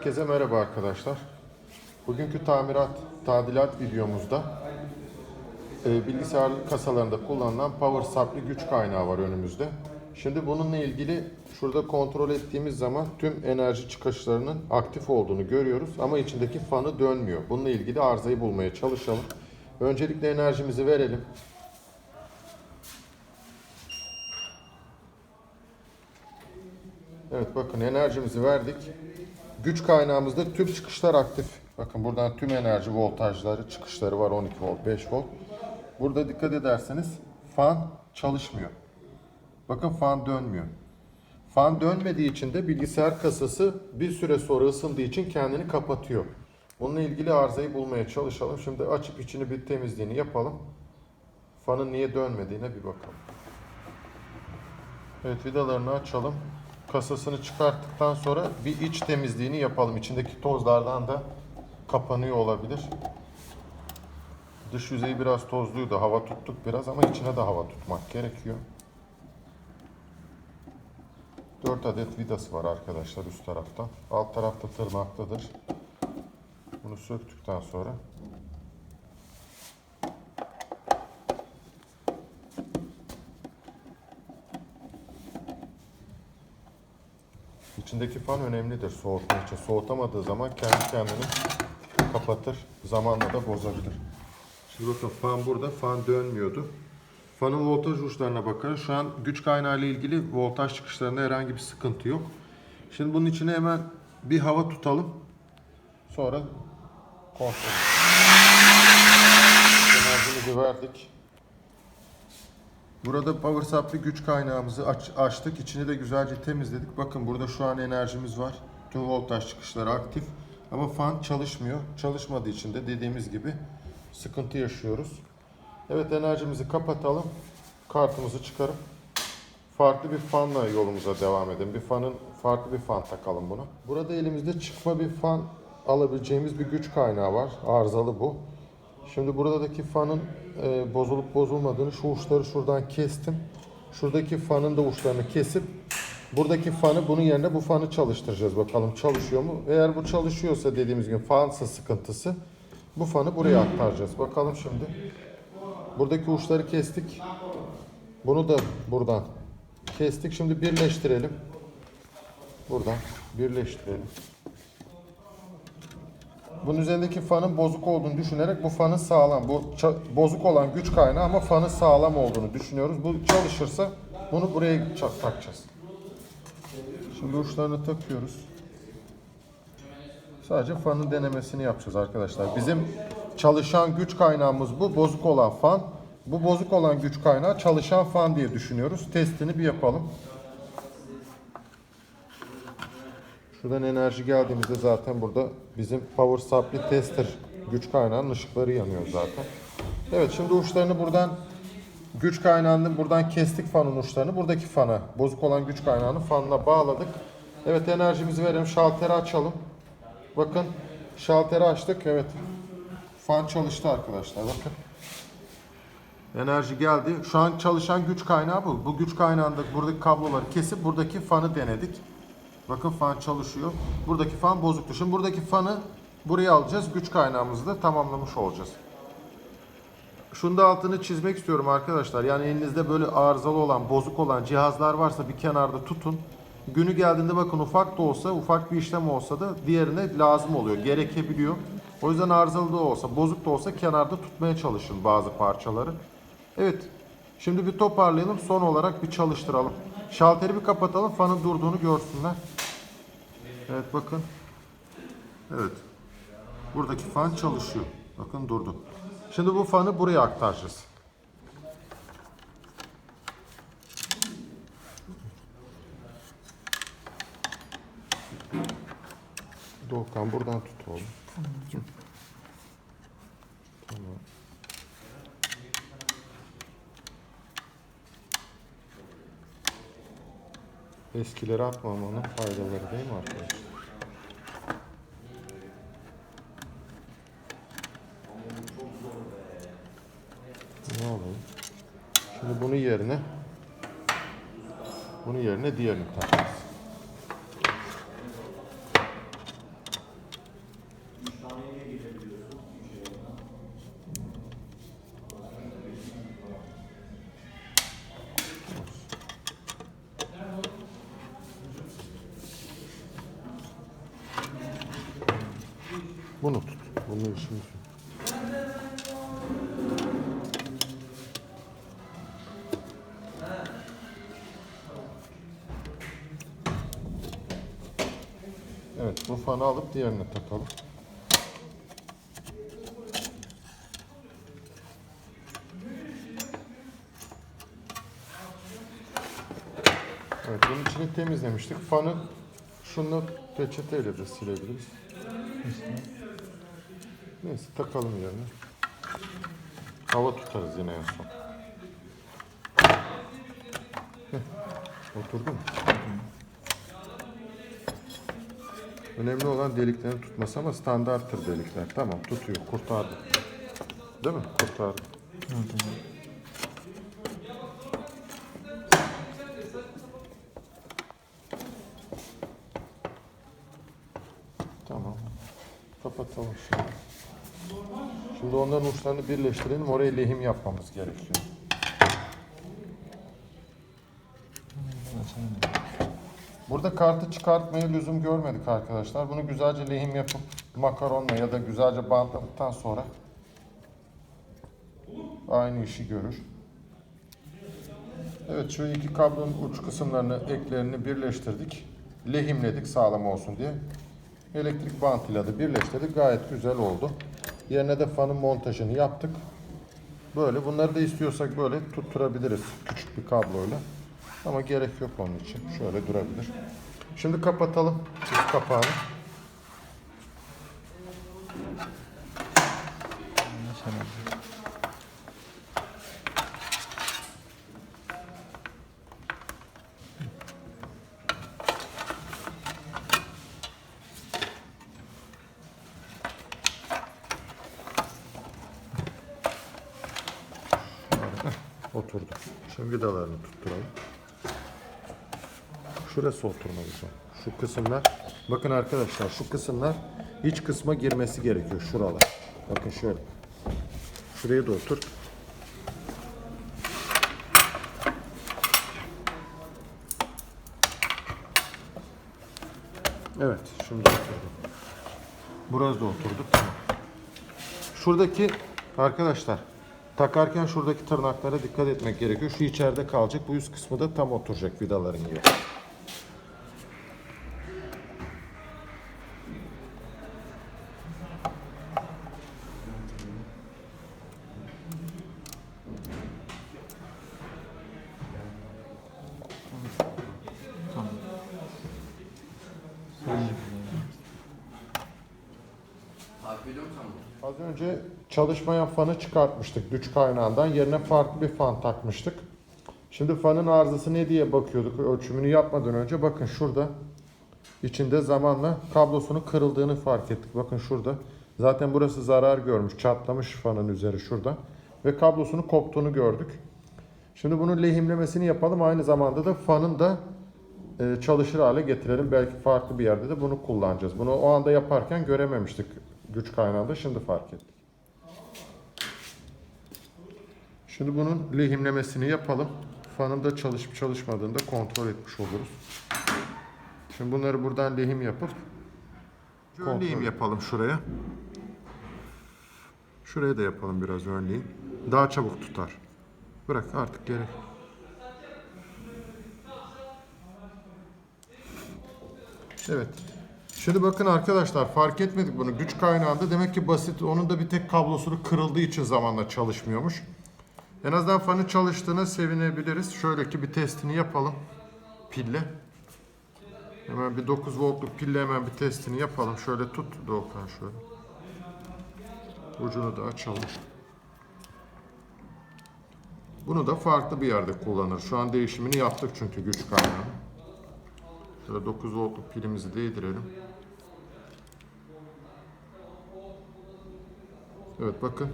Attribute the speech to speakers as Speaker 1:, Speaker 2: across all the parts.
Speaker 1: Herkese merhaba arkadaşlar. Bugünkü tamirat, tadilat videomuzda e, bilgisayar kasalarında kullanılan power supply güç kaynağı var önümüzde. Şimdi bununla ilgili şurada kontrol ettiğimiz zaman tüm enerji çıkışlarının aktif olduğunu görüyoruz ama içindeki fanı dönmüyor. Bununla ilgili arızayı bulmaya çalışalım. Öncelikle enerjimizi verelim. Evet bakın enerjimizi verdik. Güç kaynağımızda tüm çıkışlar aktif. Bakın buradan tüm enerji voltajları, çıkışları var 12 volt, 5 volt. Burada dikkat ederseniz fan çalışmıyor. Bakın fan dönmüyor. Fan dönmediği için de bilgisayar kasası bir süre sonra ısındığı için kendini kapatıyor. Bununla ilgili arızayı bulmaya çalışalım. Şimdi açıp içini bir temizliğini yapalım. Fanın niye dönmediğine bir bakalım. Evet vidalarını açalım. Kasasını çıkarttıktan sonra bir iç temizliğini yapalım. İçindeki tozlardan da kapanıyor olabilir. Dış yüzeyi biraz tozluydu. Hava tuttuk biraz ama içine de hava tutmak gerekiyor. 4 adet vidası var arkadaşlar üst tarafta. Alt tarafta tırnaklıdır. Bunu söktükten sonra İçindeki fan önemlidir soğutma için. Soğutamadığı zaman kendi kendini kapatır. Zamanla da bozabilir. Şimdi bakın fan burada. Fan dönmüyordu. Fanın voltaj uçlarına bakarız. Şu an güç kaynağı ile ilgili voltaj çıkışlarında herhangi bir sıkıntı yok. Şimdi bunun içine hemen bir hava tutalım. Sonra kontrol. Enerjimizi verdik. Burada power supply güç kaynağımızı aç- açtık. İçini de güzelce temizledik. Bakın burada şu an enerjimiz var. Tüm voltaj çıkışları aktif. Ama fan çalışmıyor. Çalışmadığı için de dediğimiz gibi sıkıntı yaşıyoruz. Evet enerjimizi kapatalım. Kartımızı çıkarıp farklı bir fanla yolumuza devam edelim. Bir fanın farklı bir fan takalım buna. Burada elimizde çıkma bir fan alabileceğimiz bir güç kaynağı var. Arızalı bu. Şimdi buradaki fanın e, bozulup bozulmadığını şu uçları şuradan kestim. Şuradaki fanın da uçlarını kesip buradaki fanı bunun yerine bu fanı çalıştıracağız bakalım çalışıyor mu? Eğer bu çalışıyorsa dediğimiz gibi fansa sıkıntısı bu fanı buraya aktaracağız. Bakalım şimdi. Buradaki uçları kestik. Bunu da buradan kestik. Şimdi birleştirelim. Buradan birleştirelim. Bunun üzerindeki fanın bozuk olduğunu düşünerek bu fanın sağlam, bu bozuk olan güç kaynağı ama fanın sağlam olduğunu düşünüyoruz. Bu çalışırsa bunu buraya takacağız. Şimdi uçlarını takıyoruz. Sadece fanın denemesini yapacağız arkadaşlar. Bizim çalışan güç kaynağımız bu, bozuk olan fan. Bu bozuk olan güç kaynağı çalışan fan diye düşünüyoruz. Testini bir yapalım. Şuradan enerji geldiğimizde zaten burada bizim power supply tester güç kaynağının ışıkları yanıyor zaten. Evet şimdi uçlarını buradan güç kaynağını buradan kestik fanın uçlarını. Buradaki fana bozuk olan güç kaynağını fanla bağladık. Evet enerjimizi verelim. Şalteri açalım. Bakın şalteri açtık. Evet. Fan çalıştı arkadaşlar. Bakın. Enerji geldi. Şu an çalışan güç kaynağı bu. Bu güç kaynağında buradaki kabloları kesip buradaki fanı denedik. Bakın fan çalışıyor. Buradaki fan bozuktu. Şimdi buradaki fanı buraya alacağız. Güç kaynağımızı da tamamlamış olacağız. Şunu da altını çizmek istiyorum arkadaşlar. Yani elinizde böyle arızalı olan, bozuk olan cihazlar varsa bir kenarda tutun. Günü geldiğinde bakın ufak da olsa, ufak bir işlem olsa da diğerine lazım oluyor, gerekebiliyor. O yüzden arızalı da olsa, bozuk da olsa kenarda tutmaya çalışın bazı parçaları. Evet, şimdi bir toparlayalım. Son olarak bir çalıştıralım. Şalteri bir kapatalım, fanın durduğunu görsünler. Evet bakın. Evet. Buradaki fan çalışıyor. Bakın durdu. Şimdi bu fanı buraya aktaracağız. Doğukan buradan tut oğlum. Tamam. Eskileri atmamanın faydaları değil mi arkadaşlar? Ne alalım? Şimdi bunun yerine bunun yerine diğerini takacağız. Bunu tut. Bunun işimiz yok. Evet bu fanı alıp diğerine takalım. Evet bunun içini temizlemiştik. Fanı şunu peçeteyle de silebiliriz. Neyse takalım yerine. Hava tutarız yine en son. Heh, Oturdu mu? Önemli olan deliklerin tutması ama standarttır delikler. Tamam tutuyor, kurtardı. Değil mi? Kurtardı. Tamam. Kapatalım şimdi. Şimdi onların uçlarını birleştirelim. Oraya lehim yapmamız gerekiyor. Burada kartı çıkartmaya lüzum görmedik arkadaşlar. Bunu güzelce lehim yapıp makaronla ya da güzelce bantladıktan sonra aynı işi görür. Evet şu iki kablonun uç kısımlarını eklerini birleştirdik. Lehimledik sağlam olsun diye. Elektrik bantıyla da birleştirdik. Gayet güzel oldu. Yerine de fanın montajını yaptık. Böyle bunları da istiyorsak böyle tutturabiliriz küçük bir kabloyla. Ama gerek yok onun için. Şöyle durabilir. Şimdi kapatalım üst kapağını. Oturdu. Şimdi vidalarını tutturalım. Şurası oturmalı son. Şu kısımlar. Bakın arkadaşlar şu kısımlar iç kısma girmesi gerekiyor. Şuralar. Bakın şöyle. Şuraya da otur. Evet. Şimdi oturdu. Burası da oturdu. Tamam. Şuradaki arkadaşlar takarken şuradaki tırnaklara dikkat etmek gerekiyor. Şu içeride kalacak. Bu üst kısmı da tam oturacak vidaların gibi. Az önce çalışmayan fanı çıkartmıştık güç kaynağından. Yerine farklı bir fan takmıştık. Şimdi fanın arızası ne diye bakıyorduk ölçümünü yapmadan önce. Bakın şurada içinde zamanla kablosunun kırıldığını fark ettik. Bakın şurada. Zaten burası zarar görmüş. Çatlamış fanın üzeri şurada. Ve kablosunun koptuğunu gördük. Şimdi bunun lehimlemesini yapalım. Aynı zamanda da fanın da e, çalışır hale getirelim. Belki farklı bir yerde de bunu kullanacağız. Bunu o anda yaparken görememiştik güç kaynağında. Şimdi fark ettik. Şimdi bunun lehimlemesini yapalım. Fanın da çalışıp çalışmadığını da kontrol etmiş oluruz. Şimdi bunları buradan lehim yapıp ön lehim yapalım şuraya. Şuraya da yapalım biraz ön lehim. Daha çabuk tutar. Bırak artık gerek. Evet. Şimdi bakın arkadaşlar fark etmedik bunu. Güç kaynağında demek ki basit. Onun da bir tek kablosunu kırıldığı için zamanla çalışmıyormuş. En azından fanın çalıştığına sevinebiliriz. Şöyle ki bir testini yapalım. Pille. Hemen bir 9 voltluk pille hemen bir testini yapalım. Şöyle tut Doğukan şöyle. Ucunu da açalım. Bunu da farklı bir yerde kullanır. Şu an değişimini yaptık çünkü güç kaynağı. Şöyle 9 voltluk pilimizi değdirelim. Evet bakın.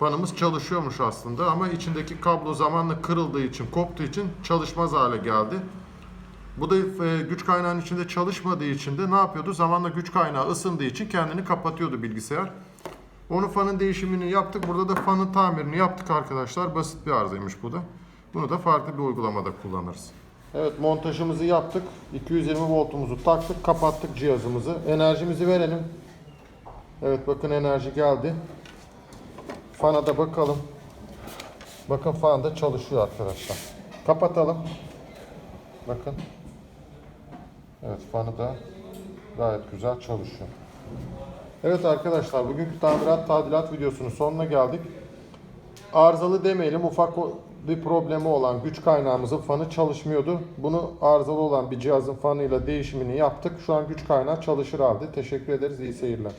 Speaker 1: Fanımız çalışıyormuş aslında ama içindeki kablo zamanla kırıldığı için, koptuğu için çalışmaz hale geldi. Bu da e, güç kaynağının içinde çalışmadığı için de ne yapıyordu? Zamanla güç kaynağı ısındığı için kendini kapatıyordu bilgisayar. Onu fanın değişimini yaptık. Burada da fanın tamirini yaptık arkadaşlar. Basit bir arızaymış bu da. Bunu da farklı bir uygulamada kullanırız. Evet montajımızı yaptık. 220 voltumuzu taktık. Kapattık cihazımızı. Enerjimizi verelim. Evet bakın enerji geldi. Fana da bakalım. Bakın fan da çalışıyor arkadaşlar. Kapatalım. Bakın. Evet fanı da gayet güzel çalışıyor. Evet arkadaşlar bugünkü tamirat tadilat videosunun sonuna geldik. Arızalı demeyelim ufak bir problemi olan güç kaynağımızın fanı çalışmıyordu. Bunu arızalı olan bir cihazın fanıyla değişimini yaptık. Şu an güç kaynağı çalışır halde. Teşekkür ederiz. İyi seyirler.